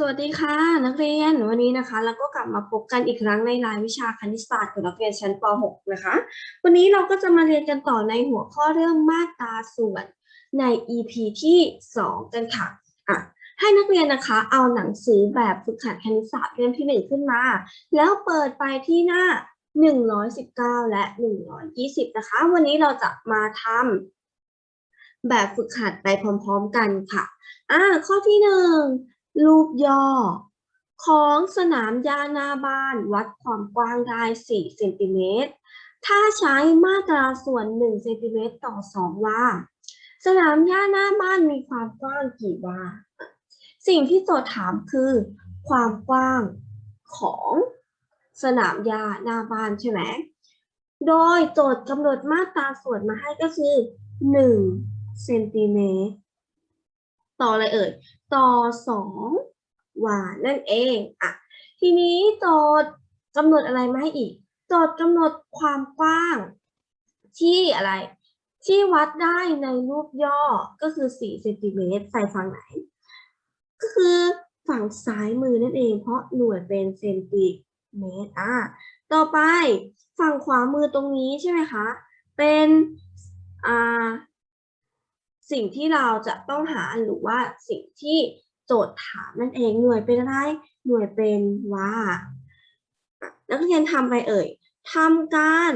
สวัสดีค่ะ นักเรียนวันนี้นะคะเราก็กลับมาพบกันอีกครั้งในรายวิชาคณิตศาสตร์ของนักเรียนชั้นป .6 นะคะ วันนี้เราก็จะมาเรียนกันต่อในหัวข้อเรื่องมาตราส่วนใน EP ที่ 2 กันค่ะอะ ให้นักเรียนนะคะเอาหนังสือแบบฝึกหัดคณิตศาสตร์เล่มที่ 1 ขึ้นมา แล้วเปิดไปที่หน้า 119 และ 120 นะคะ วันนี้เราจะมาทำแบบฝึกหัดไปพร้อม ๆ กันค่ะอ่าข้อที่หนึ่ง รูปย่อ ของสนามหญ้าหน้าบ้านวัดความกว้างได้ 4 เซนติเมตร ถ้าใช้มาตราส่วน 1 เซนติเมตรต่อ 2 วา สนามหญ้าหน้าบ้านมีความกว้างกี่วา สิ่งที่โจทย์ถามคือ ความกว้างของสนามหญ้าหน้าบ้านใช่ไหม โดยโจทย์กำหนดมาตราส่วนมาให้ก็คือ 1 เซนติเมตร ต่ออะไรเอ่ยต่อสองวานั่นเองอะทีนี้โจทย์กำหนดอะไรมาให้อีกโจทย์กำหนดความกว้างที่อะไร ที่วัดได้ในรูปย่อก็คือ4เซนติเมตรใส่ฝั่งไหน ก็คือฝั่งซ้ายมือนั่นเอง เพราะหน่วยเป็นเซนติเมตรอะต่อไปฝั่งขวามือตรงนี้ใช่ไหมคะ เป็นอ่า สิ่งที่เราจะต้องหาหรือว่าสิ่งที่โจทย์ถามนั่นเองหน่วยเป็นอะไร หน่วยเป็นว่า นักเรียนทำไปเอ่ยทำการ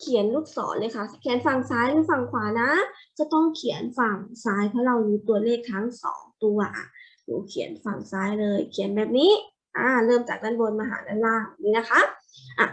เขียนลูกศรเลยค่ะ เขียนฝั่งซ้ายหรือฝั่งขวานะ จะต้องเขียนฝั่งซ้ายเพราะเรารู้ตัวเลขทั้งสองตัวอะหนูเขียนฝั่งซ้ายเลย เขียนแบบนี้ อ่า เริ่มจากด้านบนมาหาด้านล่างนี่นะคะ อะ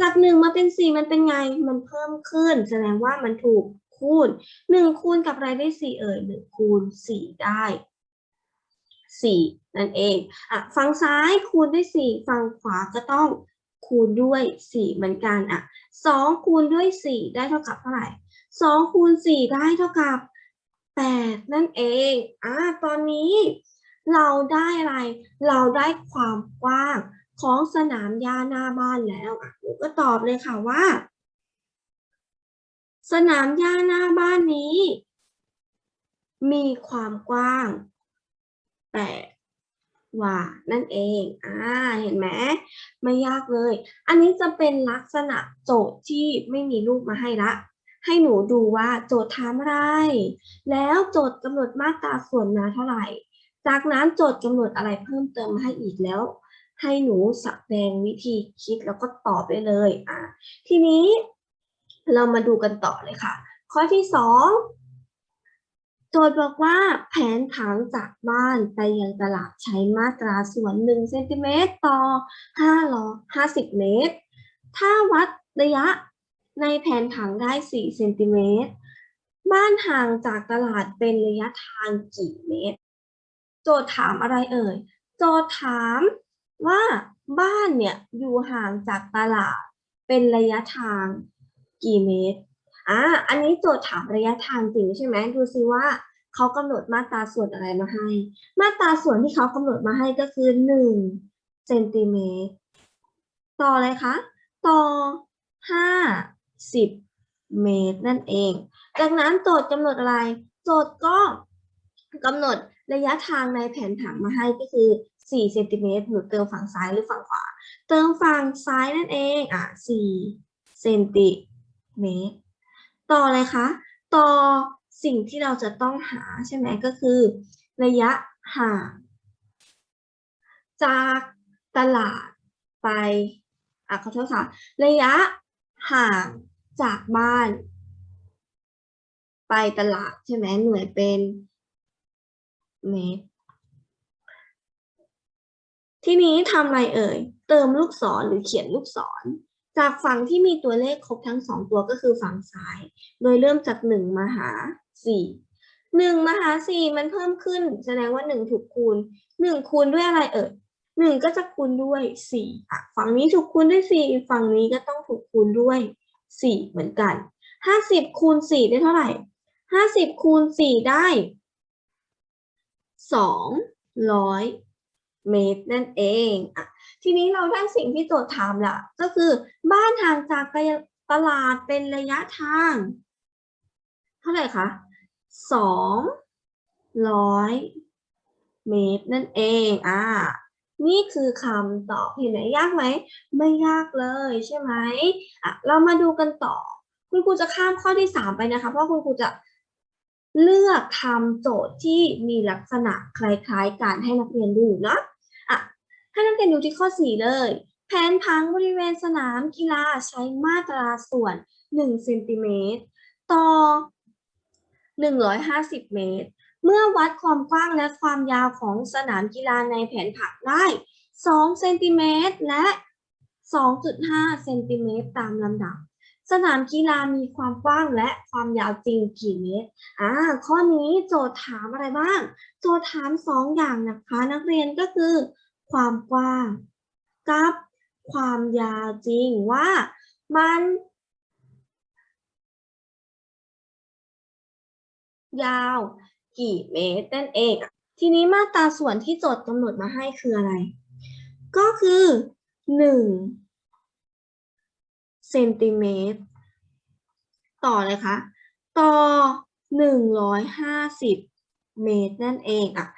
จากหนึ่งมาเป็นสี่มันเป็นไง มันเพิ่มขึ้น แสดงว่ามันถูก คูณหนึ่งคูณกับอะไรได้สี่เอ่ยหนึ่งคูณสี่ได้สี่นั่นเองอะฝั่งซ้ายคูณด้วยสี่ฝั่งขวาก็ต้องคูณด้วยสี่เหมือนกันอะสองคูณด้วยสี่ได้เท่ากับเท่าไหร่สองคูณสี่ได้เท่ากับแปดนั่นเองอะตอนนี้เราได้อะไร เราได้ความกว้างของสนามหญ้าหน้าบ้านแล้วอะหนูก็ตอบเลยค่ะว่า สนามหญ้าหน้าบ้านนี้ มีความกว้างแปดวานั่นเอง อ่า เห็นไหม ไม่ยากเลย อันนี้จะเป็นลักษณะโจทย์ที่ไม่มีรูปมาให้ละ ให้หนูดูว่าโจทย์ถามอะไร แล้วโจทย์กำหนดมาตราส่วนมาเท่าไหร่ จากนั้นโจทย์กำหนดอะไรเพิ่มเติมมาให้อีกแล้ว ให้หนูสแสดงวิธีคิดแล้วก็ตอบได้เลย อ่า ทีนี้ เรามาดูกันต่อเลยค่ะ ข้อที่สองโจทย์บอกว่าแผนผังจากบ้านไปยังตลาดใช้มาตราส่วน1เซนติเมตรต่อ5ล้อ50 เมตร ถ้าวัดระยะในแผนผังได้ 4 เซนติเมตร บ้านห่างจากตลาดเป็นระยะทางกี่เมตร โจทย์ถามอะไรเอ่ย โจทย์ถามว่าบ้านเนี่ยอยู่ห่างจากตลาดเป็นระยะทาง กี่เมตรอ่าอันนี้โจทย์ถามระยะทางจริงใช่ไหมดูซิว่าเขากำหนดมาตราส่วนอะไรมาให้ มาตราส่วนที่เขากำหนดมาให้ก็คือหนึ่งเซนติเมตร ต่ออะไรคะ ต่อห้าสิบเมตรนั่นเอง จากนั้นโจทย์กำหนดอะไร โจทย์ก็กำหนดระยะทางในแผนผังมาให้ก็คือ4เซนติเมตรหนูเติมฝั่งซ้ายหรือฝั่งขวา เติมฝั่งซ้ายนั่นเอง อะ4เซนติ เมตรต่ออะไรคะ ต่อสิ่งที่เราจะต้องหาใช่ไหมก็คือ ระยะห่างจากตลาดไปอะขอโทษค่ะระยะห่างจากบ้าน ไปตลาดใช่ไหมหน่วยเป็นเมตรทีนี้ทำอะไรเอ่ย เติมลูกศรหรือเขียนลูกศร จากฝั่งที่มีตัวเลขครบทั้งสองตัวก็คือฝั่งซ้าย โดยเริ่มจากหนึ่งมาหาสี่หนึ่งมาหาสี่มันเพิ่มขึ้น แสดงว่าหนึ่งถูกคูณหนึ่งคูณด้วยอะไรเอ่ยหนึ่งก็จะคูณด้วยสี่อะฝั่งนี้ถูกคูณด้วยสี่ฝั่งนี้ก็ต้องถูกคูณด้วยสี่เหมือนกันห้าสิบคูณสี่ได้เท่าไหร่ห้าสิบคูณสี่ได้สองร้อยเมตรนั่นเองอะ ทีนี้เราได้สิ่งที่โจทย์ถามละก็คือ บ้านห่างจากตลาดเป็นระยะทาง เท่าไหร่คะสองร้อยเมตรนั่นเองอ่านี่คือคำตอบเห็นไหมยากไหม ไม่ยากเลยใช่ไหมอะเรามาดูกันต่อ คุณครูจะข้ามข้อที่สามไปนะคะ เพราะคุณครูจะเลือกทำโจทย์ที่มีลักษณะคล้ายๆกันให้นักเรียนดูเนาะ ให้นักเรียนดูที่ข้อสี่เลย แผนผังบริเวณสนามกีฬาใช้มาตราส่วน1เซนติเมตรต่อ 150 เมตร เมื่อวัดความกว้างและความยาวของสนามกีฬาในแผนผังได้2เซนติเมตรและ 2.5 เซนติเมตรตามลำดับ สนามกีฬามีความกว้างและความยาวจริงกี่เมตร อ่า ข้อนี้โจทย์ถามอะไรบ้าง โจทย์ถามสองอย่างนะคะ นักเรียนก็คือ ความกว้าง กับความยาวจริงว่ามันยาวกี่เมตรนั่นเอง ทีนี้มาตราส่วนที่โจทย์กำหนดมาให้คืออะไร ก็คือหนึ่งเซนติเมตรต่อเลยคะต่อหนึ่งร้อยห้าสิบเมตรนั่นเองอะ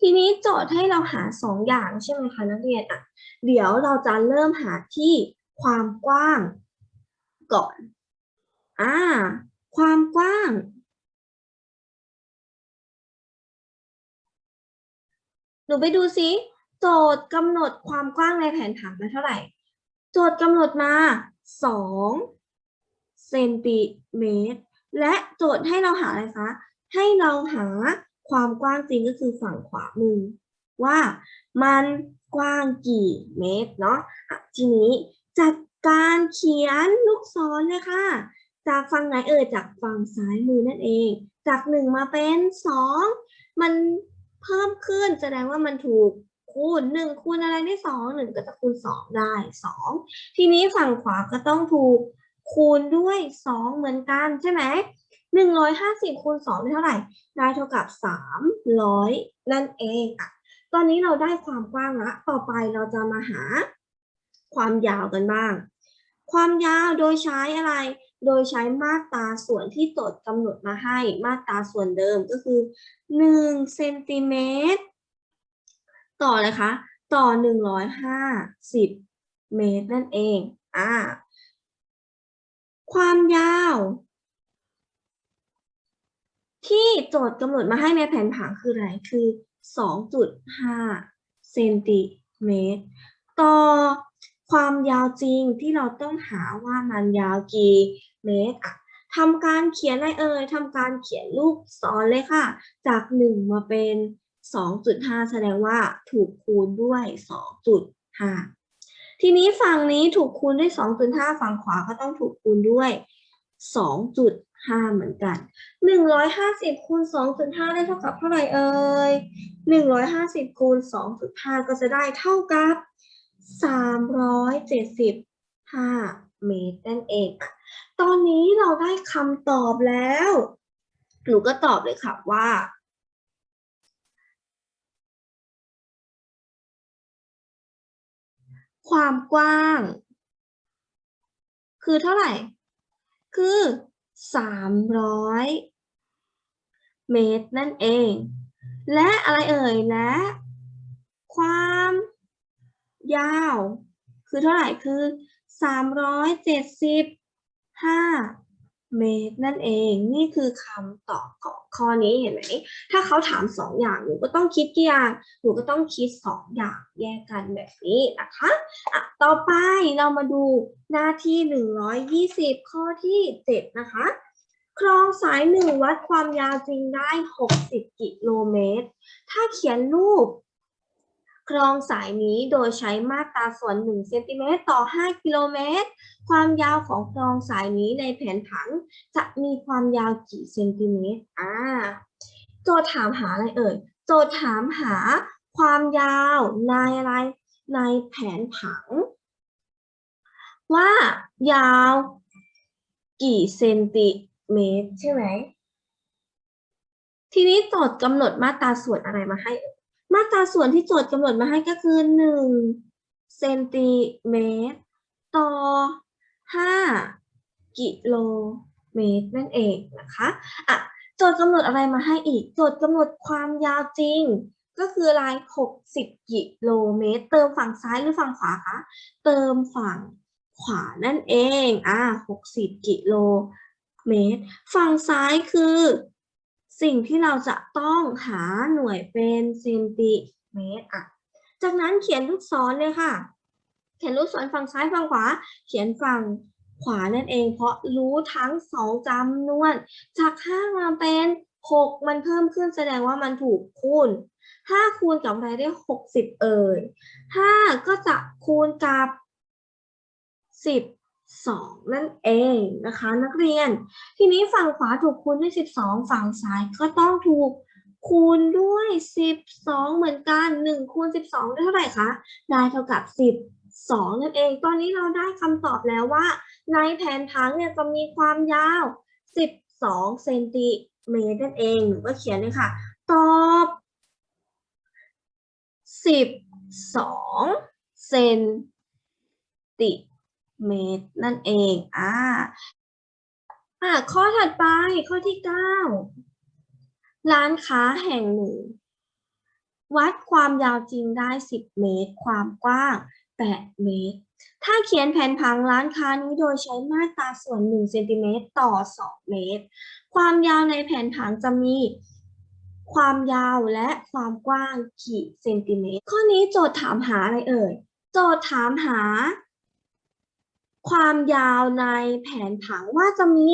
ทีนี้โจทย์ให้เราหาสองอย่างใช่ไหมคะนักเรียนอะเดี๋ยวเราจะเริ่มหาที่ความกว้างก่อนอ่าความกว้าง หนูไปดูซิโจทย์กำหนดความกว้างในแผนผังมาเท่าไหร่ โจทย์กำหนดมา2เซนติเมตร และโจทย์ให้เราหาอะไรคะ ให้เราหา ความกว้างจริงก็คือฝั่งขวามือ ว่ามันกว้างกี่เมตรเนาะทีนี้จัดการเขียนลูกศรเลยค่ะ จากฝั่งไหนเอ่ยจากฝั่งซ้ายมือนั่นเอง จากหนึ่งมาเป็นสองมันเพิ่มขึ้นแสดงว่ามันถูกคูณหนึ่งคูณอะไรได้สองหนึ่งก็จะคูณสองได้สองทีนี้ฝั่งขวาก็ต้องถูกคูณด้วยสองเหมือนกันใช่ไหม หนึ่งร้อยห้าสิบคูณสองได้เท่าไหร่ ได้เท่ากับสามร้อยนั่นเองอะ ตอนนี้เราได้ความกว้างละ ต่อไปเราจะมาหาความยาวกันบ้าง ความยาวโดยใช้อะไร โดยใช้มาตราส่วนที่โจทย์กำหนดมาให้ มาตราส่วนเดิมก็คือ1เซนติเมตรต่อเลยคะ ต่อ 150 เมตรนั่นเอง อ่า ความยาว ที่โจทย์กำหนดมาให้ในแผนผังคืออะไร คือ 2.5 เซนติเมตร ต่อความยาวจริงที่เราต้องหาว่ามันยาวกี่เมตรอะทำการเขียนอะไรเอ่ยทำการเขียนลูกศรเลยค่ะ จาก 1 มาเป็น 2.5 แสดงว่าถูกคูณด้วย 2.5 ทีนี้ฝั่งนี้ถูกคูณด้วย 2.5 ฝั่งขวาก็ต้องถูกคูณด้วย 2.5 เหมือนกัน150คูณ2.5ได้เท่ากับเท่าไหร่เอ่ย150คูณ2.5ก็จะได้เท่ากับ375เมตรนั่นเอง ตอนนี้เราได้คำตอบแล้ว หนูก็ตอบเลยค่ะว่าความกว้าง คือเท่าไหร่ คือ 300 เมตรนั่นเอง และอะไรเอ่ย และ ความยาว คือเท่าไหร่คือ 375 เมตรนั่นเองนี่คือคำตอบของข้อนี้เห็นไหม ถ้าเขาถามสองอย่างหนูก็ต้องคิดกี่อย่างหนูก็ต้องคิดสองอย่างแยกกันแบบนี้นะคะอะต่อไปเรามาดูหน้าที่ 120 ข้อที่7นะคะคลองสายหนึ่งวัดความยาวจริงได้ 60 กิโลเมตร ถ้าเขียนรูป คลองสายนี้โดยใช้มาตราส่วน1เซนติเมตรต่อ 5 กิโลเมตร ความยาวของคลองสายนี้ในแผนผังจะมีความยาวกี่เซนติเมตร อ่า โจทย์ถามหาอะไรเอ่ย โจทย์ถามหาความยาวในอะไร ในแผนผัง ว่ายาวกี่เซนติเมตร ใช่ไหม ทีนี้โจทย์กำหนดมาตราส่วนอะไรมาให้เอ่ย มาตราส่วนที่โจทย์กำหนดมาให้ก็คือหนึ่งเซนติเมตรต่อห้ากิโลเมตรนั่นเองนะคะอะโจทย์กำหนดอะไรมาให้อีก โจทย์กำหนดความยาวจริง ก็คืออะไร60 กิโลเมตร เติมฝั่งซ้ายหรือฝั่งขวาคะเติมฝั่งขวานั่นเองอ่า60 กิโลเมตร ฝั่งซ้ายคือ สิ่งที่เราจะต้องหาหน่วยเป็นเซนติเมตรอะจากนั้นเขียนลูกศรเลยค่ะ เขียนลูกศรฝั่งซ้ายฝั่งขวา เขียนฝั่งขวานั่นเอง เพราะรู้ทั้งสองจำนวน จากห้ามาเป็นหกมันเพิ่มขึ้นแสดงว่ามันถูกคูณห้าคูณกับอะไรได้หกสิบเอ่ยห้าก็จะคูณกับสิบ สองนั่นเองนะคะ นักเรียน ทีนี้ฝั่งขวาถูกคูณด้วยสิบสองฝั่งซ้ายก็ต้องถูกคูณด้วยสิบสองเหมือนกันหนึ่งคูณสิบสองได้เท่าไหร่คะ ได้เท่ากับสิบสองนั่นเอง ตอนนี้เราได้คำตอบแล้วว่า ในแผนผังเนี่ยจะมีความยาวสิบสองเซนติเมตรนั่นเองหนูก็เขียนเลยค่ะ ตอบสิบสองเซนติ เมตรนั่นเอง อ่า อ่า ข้อถัดไป ข้อที่เก้า ร้านค้าแห่งหนึ่ง วัดความยาวจริงได้10เมตร ความกว้าง8เมตร ถ้าเขียนแผนผังร้านค้านี้โดยใช้มาตราส่วน1เซนติเมตรต่อ2เมตร ความยาวในแผนผังจะมีความยาวและความกว้างกี่เซนติเมตร ข้อนี้โจทย์ถามหาอะไรเอ่ย โจทย์ถามหา ความยาวในแผนผังว่าจะมี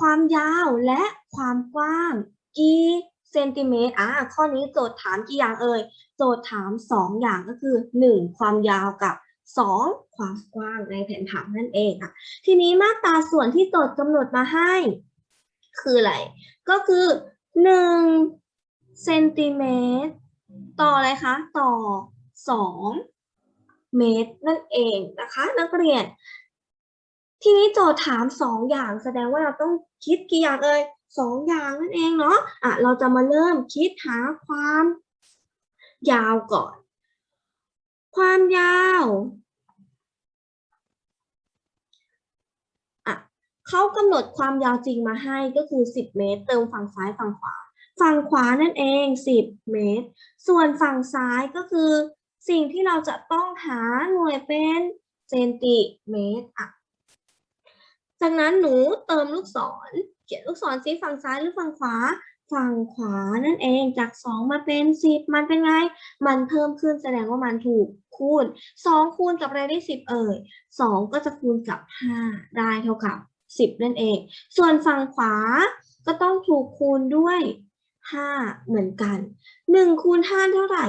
ความยาวและความกว้างกี่เซนติเมตรอ่าข้อนี้โจทย์ถามกี่อย่างเอ่ยโจทย์ถามสองอย่างก็คือหนึ่งความยาวกับสองความกว้างในแผนผังนั่นเองอะทีนี้มาตราส่วนที่โจทย์กำหนดมาให้ คืออะไร ก็คือหนึ่งเซนติเมตรต่ออะไรคะต่อสองเมตรนั่นเองนะคะ นักเรียน ทีนี้โจทย์ถามสองอย่างแสดงว่าเราต้องคิดกี่อย่างเอ่ยสองอย่างนั่นเองเนาะอะเราจะมาเริ่มคิดหาความ ยาวก่อน ความยาวอะเขากำหนดความยาวจริงมาให้ก็คือ 10 เมตร เติมฝั่งซ้ายฝั่งขวา ฝั่งขวานั่นเอง 10 เมตร ส่วนฝั่งซ้ายก็คือ สิ่งที่เราจะต้องหาหน่วยเป็นเซนติเมตรอะ จากนั้นหนูเติมลูกศร เขียนลูกศรสีฝั่งซ้ายหรือฝั่งขวา ฝั่งขวานั่นเองจากสองมาเป็นสิบมันเป็นไง มันเพิ่มขึ้นแสดงว่ามันถูกคูณสองคูณกับอะไรได้สิบเอ่ยสองก็จะคูณกับห้าได้เท่ากับสิบนั่นเอง ส่วนฝั่งขวาก็ต้องถูกคูณด้วยห้าเหมือนกันหนึ่งคูณห้าเท่าไหร่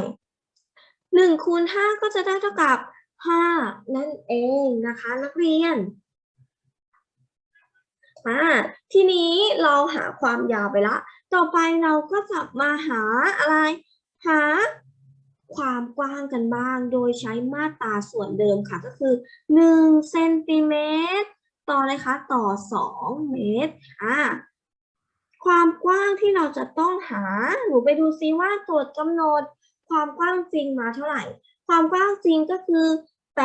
หนึ่งคูณห้าก็จะได้เท่ากับห้านั่นเองนะคะ นักเรียน อ่าทีนี้เราหาความยาวไปละ ต่อไปเราก็จะมาหาอะไร หาความกว้างกันบ้าง โดยใช้มาตราส่วนเดิมค่ะก็คือ1เซนติเมตรต่ออะไรคะต่อ 2 เมตรอ่าความกว้างที่เราจะต้องหา หนูไปดูซิว่าโจทย์กำหนดความกว้างจริงมาเท่าไหร่ ความกว้างจริงก็คือ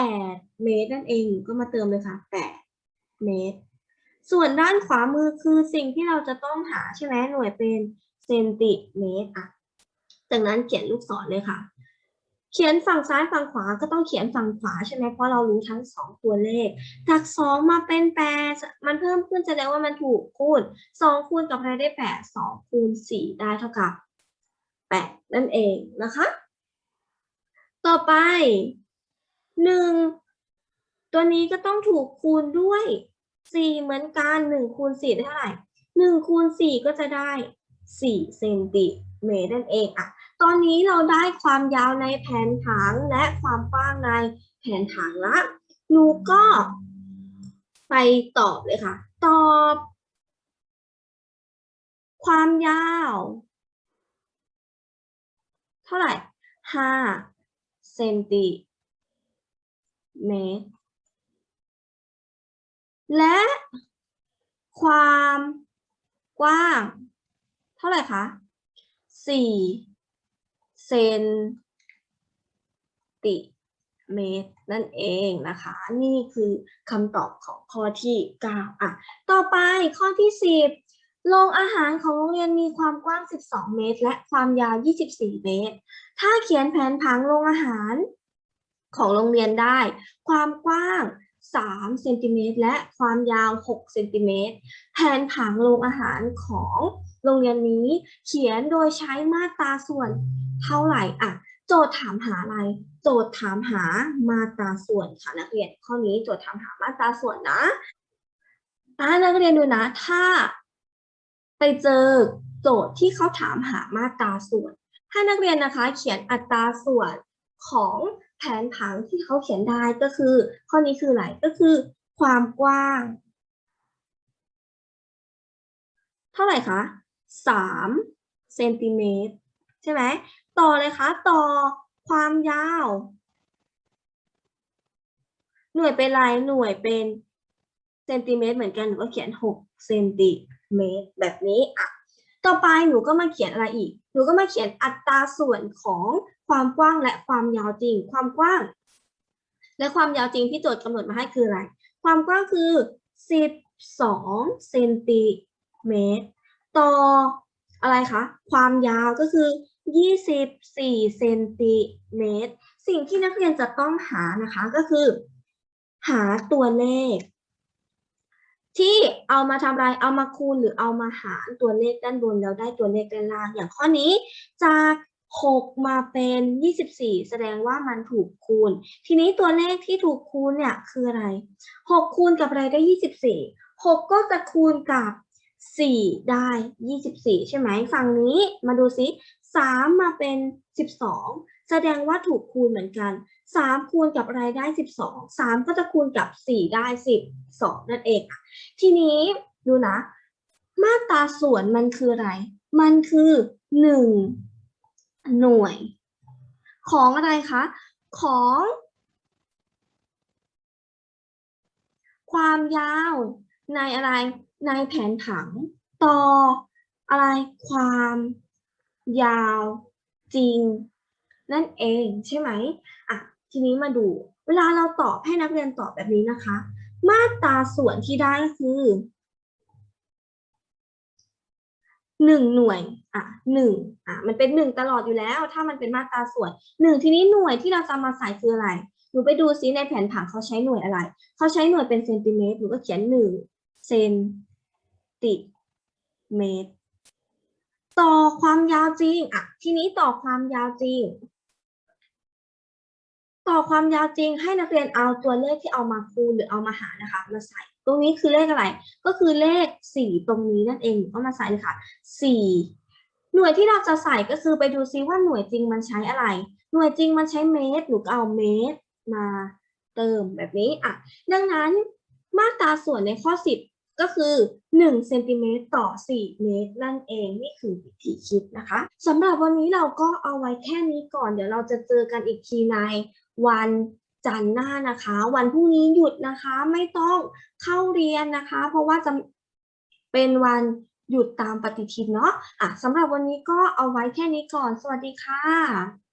8 เมตรนั่นเองก็มาเติมเลยค่ะ 8 เมตร ส่วนด้านขวามือคือสิ่งที่เราจะต้องหาใช่ไหมหน่วยเป็นเซนติเมตรอะจากนั้นเขียนลูกศรเลยค่ะ เขียนฝั่งซ้ายฝั่งขวาก็ต้องเขียนฝั่งขวาใช่ไหมเพราะเรารู้ทั้งสองตัวเลขจากสองมาเป็นแปดมันเพิ่มขึ้นแสดงว่ามันถูกคูณสองคูณกับอะไรได้แปดสองคูณสี่ได้เท่ากับแปดนั่นเองนะคะ ต่อไปหนึ่งตัวนี้ก็ต้องถูกคูณด้วย สี่เหมือนกันหนึ่งคูณสี่ได้เท่าไหร่หนึ่งคูณสี่ก็จะได้สี่เซนติเมตรนั่นเองอะตอนนี้เราได้ความยาวในแผนผังและความกว้างในแผนผังละหนูก็ไปตอบเลยค่ะ ตอบ ความยาว เท่าไหร่ห้าเซนติเมตร และความกว้าง เท่าไหร่คะสี่เซนติเมตรนั่นเองนะคะ นี่คือคำตอบของข้อที่9อะต่อไปข้อที่ 10 โรงอาหารของโรงเรียนมีความกว้าง 12 เมตร และความยาว 24 เมตร ถ้าเขียนแผนผังโรงอาหารของโรงเรียนได้ ความกว้าง 3เซนติเมตรและความยาว 6 เซนติเมตรแผนผังโรงอาหารของโรงเรียนนี้เขียนโดยใช้มาตราส่วนเท่าไหร่อะโจทย์ถามหาอะไร โจทย์ถามหามาตราส่วนค่ะนักเรียนข้อนี้โจทย์ถามหามาตราส่วนนะอ่านักเรียนดูนะ ถ้า ไปเจอโจทย์ที่เขาถามหามาตราส่วนให้นักเรียนนะคะ เขียนอัตราส่วนของ แผนผังที่เขาเขียนได้ก็คือ ข้อนี้คืออะไรก็คือ ความกว้าง เท่าไหร่คะสามเซนติเมตรใช่ไหมต่อเลยคะต่อความยาว หน่วยเป็นไรหน่วยเป็นเซนติเมตรเหมือนกันหนูก็เขียนหกเซนติเมตรแบบนี้อะต่อไปหนูก็มาเขียนอะไรอีก หนูก็มาเขียนอัตราส่วนของ ความกว้างและความยาวจริง ความกว้าง และความยาวจริงที่โจทย์กำหนดมาให้คืออะไร ความกว้างคือสิบสองเซนติเมตรต่ออะไรคะ ความยาวก็คือ 24เซนติเมตร สิ่งที่นักเรียนจะต้องหานะคะก็คือ หาตัวเลข ที่เอามาทำอะไรเอามาคูณหรือเอามาหารตัวเลขด้านบนแล้วได้ตัวเลขด้านล่าง อย่างข้อนี้จาก 6 มาเป็น 24 แสดงว่ามันถูกคูณ ทีนี้ตัวเลขที่ถูกคูณเนี่ยคืออะไร 6 คูณกับอะไรได้ 24 6 ก็จะคูณกับ 4 ได้ 24 ใช่ไหมฝั่งนี้มาดูซิ 3 มาเป็น 12 แสดงว่าถูกคูณเหมือนกัน 3 คูณกับอะไรได้ 12 3 ก็จะคูณกับ 4 ได้ 12 นั่นเองทีนี้ดูนะ มาตราส่วนมันคืออะไร มันคือ 1 หน่วย ของอะไรคะ ของ ความยาวในอะไรในแผนผังต่ออะไรความยาวจริง นั่นเองใช่ไหมอะทีนี้มาดู เวลาเราตอบให้นักเรียนตอบแบบนี้นะคะ มาตราส่วนที่ได้คือ หนึ่งหน่วยอะหนึ่งอะมันเป็นหนึ่งตลอดอยู่แล้ว ถ้ามันเป็นมาตราส่วนหนึ่งทีนี้หน่วยที่เราจะมาใส่คืออะไรหนูไปดูซิในแผนผังเขาใช้หน่วยอะไร เขาใช้หน่วยเป็นเซนติเมตรหนูก็เขียนหนึ่งเซนติเมตร ต่อความยาวจริงอะทีนี้ต่อความยาวจริง ต่อความยาวจริงให้นักเรียนเอาตัวเลขที่เอามาคูณหรือเอามาหารนะคะมาใส่ ตรงนี้คือเลขอะไร ก็คือเลขสี่ตรงนี้นั่นเองก็มาใส่เลยค่ะสี่หน่วยที่เราจะใส่ก็คือไปดูซิว่าหน่วยจริงมันใช้อะไร หน่วยจริงมันใช้เมตรหนูก็เอาเมตรมาเติมแบบนี้อะดังนั้นมาตราส่วนในข้อ 10 ก็คือ1เซนติเมตรต่อ 4 เมตร นั่นเองนี่คือวิธีคิดนะคะสำหรับวันนี้เราก็เอาไว้แค่นี้ก่อน เดี๋ยวเราจะเจอกันอีกทีในวัน จันทร์หน้านะคะ วันพรุ่งนี้หยุดนะคะไม่ต้องเข้าเรียนนะคะ เพราะว่าจะเป็นวันหยุดตามปฏิทินเนาะอะสำหรับวันนี้ก็เอาไว้แค่นี้ก่อน สวัสดีค่ะ